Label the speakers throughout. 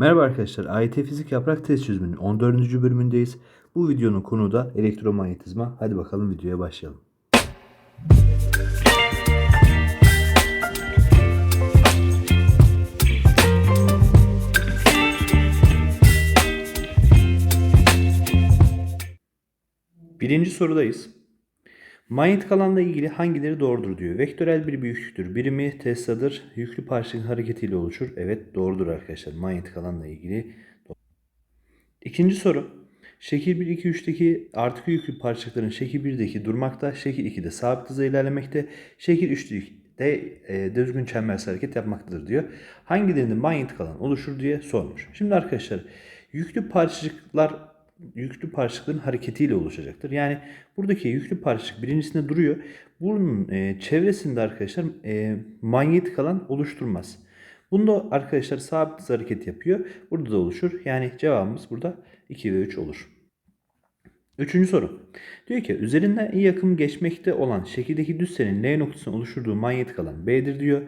Speaker 1: Merhaba arkadaşlar, AYT Fizik Yaprak Test Çözümünün 14. bölümündeyiz. Bu videonun konuğu da elektromanyetizma. Hadi bakalım videoya başlayalım. Birinci sorudayız. Manyetik alanla ilgili hangileri doğrudur diyor. Vektörel bir büyüklüktür. Birimi Tesla'dır. Yüklü parçacık hareketiyle oluşur. Evet doğrudur arkadaşlar. Manyetik alanla ilgili. İkinci soru. Şekil 1, 2, 3'teki artı yüklü parçacıkların şekil 1'deki durmakta, şekil 2'de sabit hızla ilerlemekte, şekil 3'te e, düzgün çembersel hareket yapmaktadır diyor. Hangilerinde manyetik alan oluşur diye sormuş. Şimdi arkadaşlar yüklü parçacıklar yüklü parçacıkların hareketiyle oluşacaktır. Yani buradaki yüklü parçacık birincisinde duruyor. Bunun e, çevresinde arkadaşlar e, manyetik alan oluşturmaz. Bunda arkadaşlar sabit hareket yapıyor. Burada da oluşur. Yani cevabımız burada 2 ve 3 olur. Üçüncü soru. Diyor ki üzerinden iyi akım geçmekte olan şekildeki düz L noktasını oluşturduğu manyetik alan B'dir diyor.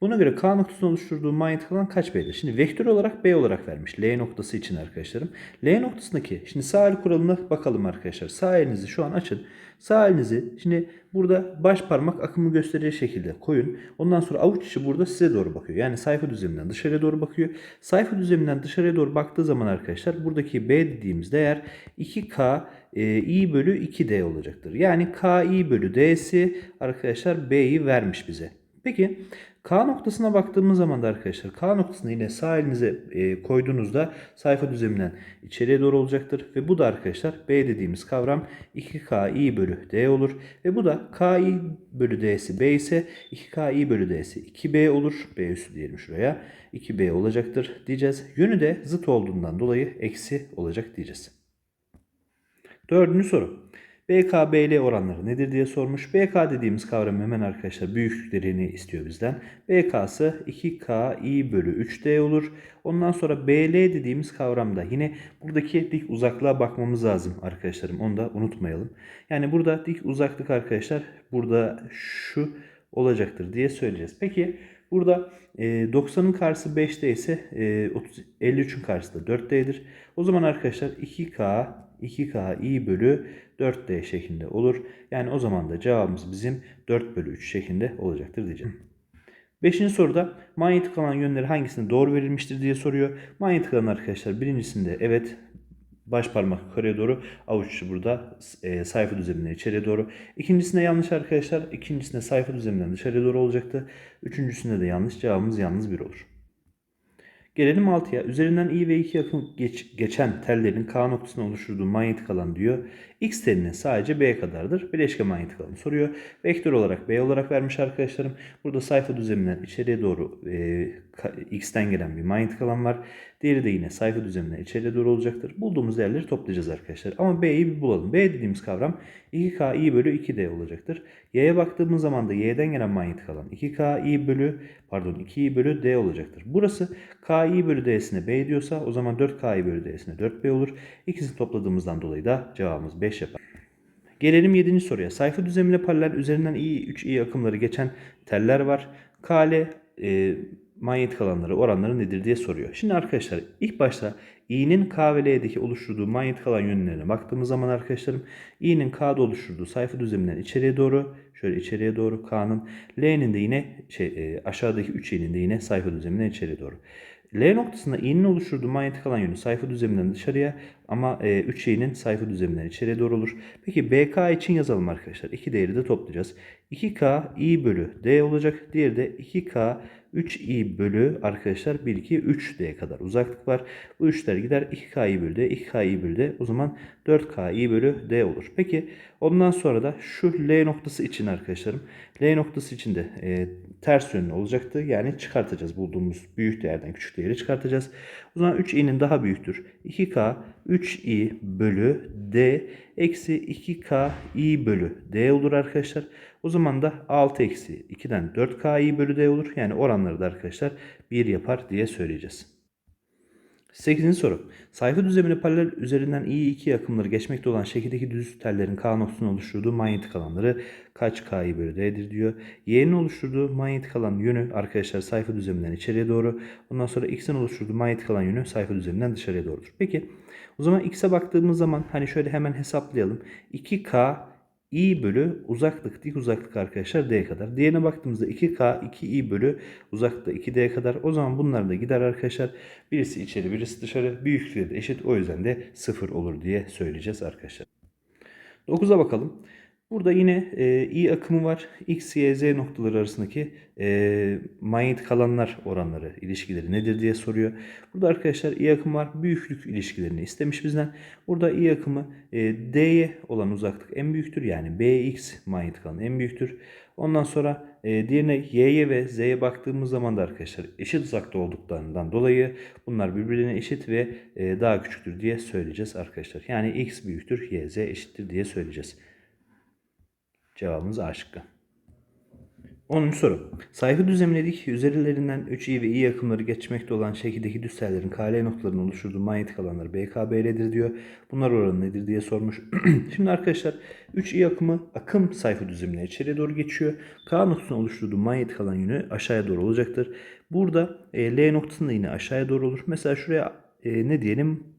Speaker 1: Buna göre K noktasını oluşturduğu manyetik alan kaç B'dir? Şimdi vektör olarak B olarak vermiş. L noktası için arkadaşlarım. L noktasındaki şimdi sağ el kuralına bakalım arkadaşlar. Sağ elinizi şu an açın. Sağ elinizi şimdi burada baş parmak akımı göstereceği şekilde koyun. Ondan sonra avuç içi burada size doğru bakıyor. Yani sayfa düzleminden dışarıya doğru bakıyor. Sayfa düzleminden dışarıya doğru baktığı zaman arkadaşlar buradaki B dediğimiz değer 2K e, i bölü 2D olacaktır. Yani K i bölü D'si arkadaşlar B'yi vermiş bize. Peki K noktasına baktığımız zaman da arkadaşlar K noktasını yine sağ elinize e, koyduğunuzda sayfa düzleminden içeriye doğru olacaktır. Ve bu da arkadaşlar B dediğimiz kavram 2K i bölü D olur. Ve bu da K i bölü D'si B ise 2K i bölü D'si 2B olur. B üssü diyelim şuraya. 2B olacaktır diyeceğiz. Yönü de zıt olduğundan dolayı eksi olacak diyeceğiz. Dördüncü soru. BK-BL oranları nedir diye sormuş. BK dediğimiz kavram hemen arkadaşlar büyüklüklerini istiyor bizden. BK'sı 2K i bölü 3D olur. Ondan sonra BL dediğimiz kavramda yine buradaki dik uzaklığa bakmamız lazım arkadaşlarım. Onu da unutmayalım. Yani burada dik uzaklık arkadaşlar burada şu olacaktır diye söyleyeceğiz. Peki burada 90'ın karşısı 5D ise 53'ün karşısı da 4D'dir. O zaman arkadaşlar 2K 2K i bölü 4D şeklinde olur. Yani o zaman da cevabımız bizim 4 bölü 3 şeklinde olacaktır diyeceğim. Beşinci soruda manyetik alan yönleri hangisine doğru verilmiştir diye soruyor. Manyetik alan arkadaşlar birincisinde evet baş parmak yukarıya doğru avuç burada e, sayfa düzleminden içeriye doğru. İkincisinde yanlış arkadaşlar. İkincisinde sayfa düzleminden dışarıya doğru olacaktı. Üçüncüsünde de yanlış. Cevabımız yalnız bir olur. Gelelim 6'ya. Üzerinden i ve 2 yakın geç, geçen tellerin K noktasını oluşturduğu manyetik alan diyor. X telinin sadece B kadardır. Bileşke manyetik alanı soruyor. Vektör olarak B olarak vermiş arkadaşlarım. Burada sayfa düzleminden içeriye doğru e, X'ten gelen bir manyetik alan var. Diğeri de yine sayfa düzleminden içeriye doğru olacaktır. Bulduğumuz değerleri toplayacağız arkadaşlar. Ama B'yi bir bulalım. B dediğimiz kavram 2K i bölü 2D olacaktır. Y'ye baktığımız zaman da Y'den gelen manyetik alan 2K i bölü pardon 2i bölü D olacaktır. Burası K i bölü D'sine B diyorsa o zaman 4K i bölü D'sine 4B olur. İkisini topladığımızdan dolayı da cevabımız 5 yapar. Gelelim 7. soruya. Sayfa düzlemine paralel üzerinden i 3i akımları geçen teller var. KL e, manyetik alanları oranları nedir diye soruyor. Şimdi arkadaşlar ilk başta i'nin K ve L'deki oluşturduğu manyetik alan yönlerine baktığımız zaman arkadaşlarım i'nin K'da oluşturduğu sayfa düzleminden içeriye doğru şöyle içeriye doğru K'nın L'nin de yine şey, e, aşağıdaki 3 i'nin de yine sayfa düzleminden içeriye doğru. L noktasında i'nin oluşturduğu manyetik alan yönü sayfa düzleminden dışarıya ama e, 3 i'nin sayfa düzleminden içeriye doğru olur. Peki BK için yazalım arkadaşlar. İki değeri de toplayacağız. 2K i bölü D olacak. Diğeri de 2K 3i bölü arkadaşlar 1, 2, 3d'ye kadar uzaklık var. Bu 3'ler gider 2k'yi bölü d, 2k'yi bölü d. O zaman 4k'yi bölü d olur. Peki ondan sonra da şu L noktası için arkadaşlarım. L noktası için de e, ters yönlü olacaktı. Yani çıkartacağız bulduğumuz büyük değerden küçük değeri çıkartacağız. O zaman 3i'nin daha büyüktür. 2k 3i bölü d eksi 2k i bölü d olur arkadaşlar. O zaman da 6 eksi 2'den 4k i bölü d olur. Yani oranları da arkadaşlar 1 yapar diye söyleyeceğiz. 8. soru. Sayfa düzlemine paralel üzerinden iyi iki akımları geçmekte olan şekildeki düz tellerin K noktasını oluşturduğu manyetik alanları kaç K'yı bölü D'dir diyor. Y'nin oluşturduğu manyetik alan yönü arkadaşlar sayfa düzleminden içeriye doğru. Ondan sonra X'in oluşturduğu manyetik alan yönü sayfa düzleminden dışarıya doğrudur. Peki o zaman X'e baktığımız zaman hani şöyle hemen hesaplayalım. 2K i bölü uzaklık dik uzaklık arkadaşlar d kadar. Diğerine baktığımızda 2k 2i bölü uzaklıkta 2d kadar. O zaman bunlar da gider arkadaşlar. Birisi içeri birisi dışarı. Büyüklükleri de eşit. O yüzden de 0 olur diye söyleyeceğiz arkadaşlar. 9'a bakalım. Burada yine e, i akımı var. X, Y, Z noktaları arasındaki e, manyetik alanlar oranları, ilişkileri nedir diye soruyor. Burada arkadaşlar i akımı var. Büyüklük ilişkilerini istemiş bizden. Burada i akımı e, D'ye olan uzaklık en büyüktür. Yani Bx manyetik alan en büyüktür. Ondan sonra e, diğerine Y'ye ve Z'ye baktığımız zaman da arkadaşlar eşit uzakta olduklarından dolayı bunlar birbirine eşit ve e, daha küçüktür diye söyleyeceğiz arkadaşlar. Yani X büyüktür, Y, Z eşittir diye söyleyeceğiz. Cevabımız A şıkkı. 10. soru. Sayfa düzlemledik üzerlerinden 3i ve i akımları geçmekte olan şekildeki düz tellerin KL noktalarının oluşturduğu manyetik alanları BKB'ledir diyor. Bunlar oranı nedir diye sormuş. Şimdi arkadaşlar 3i akımı akım sayfa düzlemine içeriye doğru geçiyor. K noktasının oluşturduğu manyetik alan yönü aşağıya doğru olacaktır. Burada e, L noktasında yine aşağıya doğru olur. Mesela şuraya e, ne diyelim?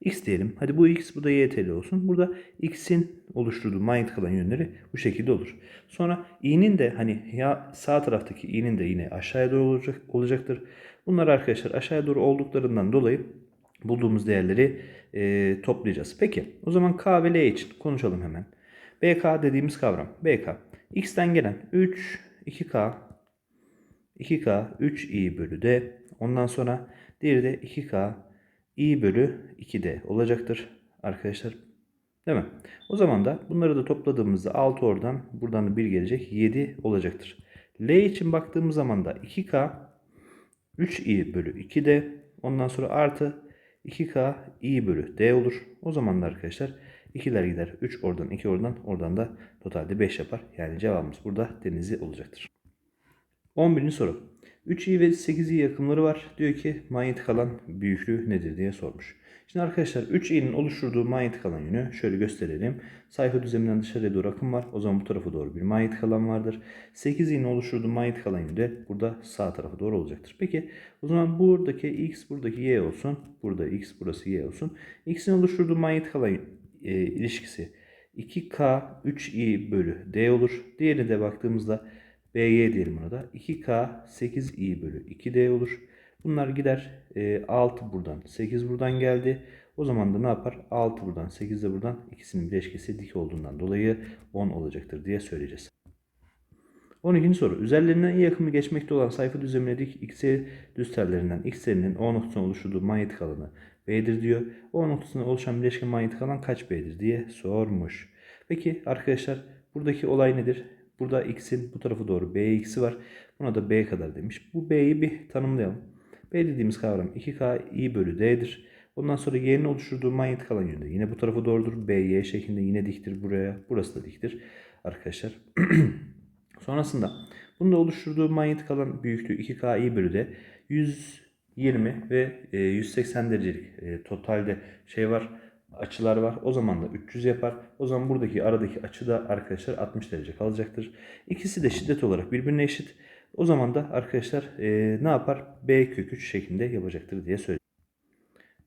Speaker 1: X diyelim. Hadi bu X bu da YTL olsun. Burada X'in oluşturduğu manyetik alan yönleri bu şekilde olur. Sonra i'nin de hani ya sağ taraftaki i'nin de yine aşağıya doğru olacak, olacaktır. Bunlar arkadaşlar aşağıya doğru olduklarından dolayı bulduğumuz değerleri e, toplayacağız. Peki o zaman K ve L için konuşalım hemen. BK dediğimiz kavram. BK. X'ten gelen 3, 2K, 2K, 3i bölü D. Ondan sonra diğeri de 2K, i bölü 2d olacaktır arkadaşlar. Değil mi? O zaman da bunları da topladığımızda 6 oradan buradan da 1 gelecek 7 olacaktır. L için baktığımız zaman da 2K 3i bölü 2d ondan sonra artı 2K i bölü d olur. O zaman da arkadaşlar 2'ler gider. 3 oradan 2 oradan oradan da totalde 5 yapar. Yani cevabımız burada denizli olacaktır. 11. soru. 3i ve 8i yakımları var. Diyor ki manyetik alan büyüklüğü nedir diye sormuş. Şimdi arkadaşlar 3i'nin oluşturduğu manyetik alan yönü şöyle gösterelim. Sayfa düzleminden dışarıya doğru akım var. O zaman bu tarafa doğru bir manyetik alan vardır. 8i'nin oluşturduğu manyetik alan yönü de burada sağ tarafa doğru olacaktır. Peki o zaman buradaki x buradaki y olsun. Burada x burası y olsun. x'in oluşturduğu manyetik alan e, ilişkisi 2k 3i bölü d olur. Diğerine de baktığımızda BY diyelim buna da. 2K 8i bölü 2D olur. Bunlar gider. E, 6 buradan 8 buradan geldi. O zaman da ne yapar? 6 buradan 8 de buradan ikisinin bileşkesi dik olduğundan dolayı 10 olacaktır diye söyleyeceğiz. 12. soru. Üzerlerinden iyi akımı geçmekte olan sayfa düzlemine dik x'e düz tellerinden x'lerinin O noktasına oluşturduğu manyetik alanı B'dir diyor. O noktasına oluşan bileşke manyetik alan kaç B'dir diye sormuş. Peki arkadaşlar buradaki olay nedir? Burada x'in bu tarafa doğru bx'i var. Buna da b kadar demiş. Bu b'yi bir tanımlayalım. b dediğimiz kavram 2k i bölü d'dir. Ondan sonra y'nin oluşturduğu manyetik alan yönünde. Yine bu tarafa doğrudur. B, y şeklinde yine diktir buraya. Burası da diktir. Arkadaşlar. Sonrasında bunun da oluşturduğu manyetik alan büyüklüğü 2k i bölü d. 120 ve 180 derecelik e, totalde şey var açılar var. O zaman da 300 yapar. O zaman buradaki aradaki açı da arkadaşlar 60 derece kalacaktır. İkisi de şiddet olarak birbirine eşit. O zaman da arkadaşlar e, ne yapar? B kök 3 şeklinde yapacaktır diye söylüyor.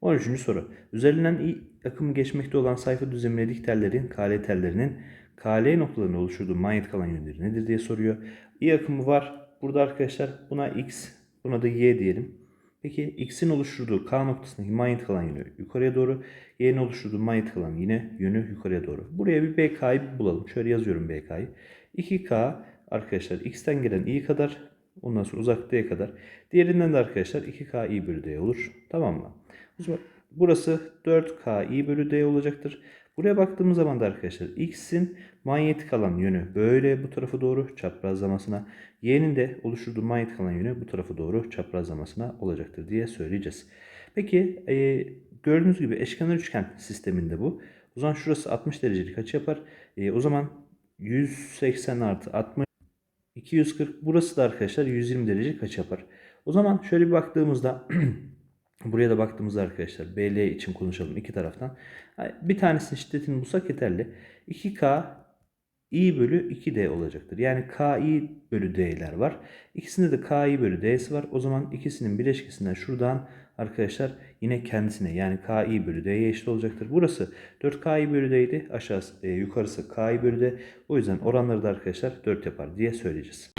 Speaker 1: 13. soru. Üzerinden i akım geçmekte olan sayfa düzlemine dik tellerin, KL tellerinin KL noktalarını oluşturduğu manyetik alan yönleri nedir diye soruyor. i akımı var. Burada arkadaşlar buna x, buna da y diyelim. Peki x'in oluşturduğu k noktasındaki manyetik alan yönü yukarıya doğru. Y'nin oluşturduğu manyetik alan yine yönü yukarıya doğru. Buraya bir BK'yı bulalım. Şöyle yazıyorum BK'yı. 2K arkadaşlar x'ten gelen i kadar. Ondan sonra uzak d kadar. Diğerinden de arkadaşlar 2K i bölü d olur. Tamam mı? Burası 4K i bölü d olacaktır. Buraya baktığımız zaman da arkadaşlar x'in manyetik alan yönü böyle bu tarafa doğru çaprazlamasına, y'nin de oluşturduğu manyetik alan yönü bu tarafa doğru çaprazlamasına olacaktır diye söyleyeceğiz. Peki e, gördüğünüz gibi eşkenar üçgen sisteminde bu. O zaman şurası 60 derecelik açı yapar. E, o zaman 180 artı 60 240 burası da arkadaşlar 120 derecelik açı yapar. O zaman şöyle bir baktığımızda Buraya da baktığımızda arkadaşlar BL için konuşalım iki taraftan. Bir tanesinin şiddetini bulsak yeterli. 2K i bölü 2D olacaktır. Yani KI bölü D'ler var. İkisinde de KI bölü D'si var. O zaman ikisinin bileşkesinden şuradan arkadaşlar yine kendisine yani KI bölü D'ye eşit olacaktır. Burası 4KI bölü D'ydi. Aşağısı, e, yukarısı KI bölü D. O yüzden oranları da arkadaşlar 4 yapar diye söyleyeceğiz.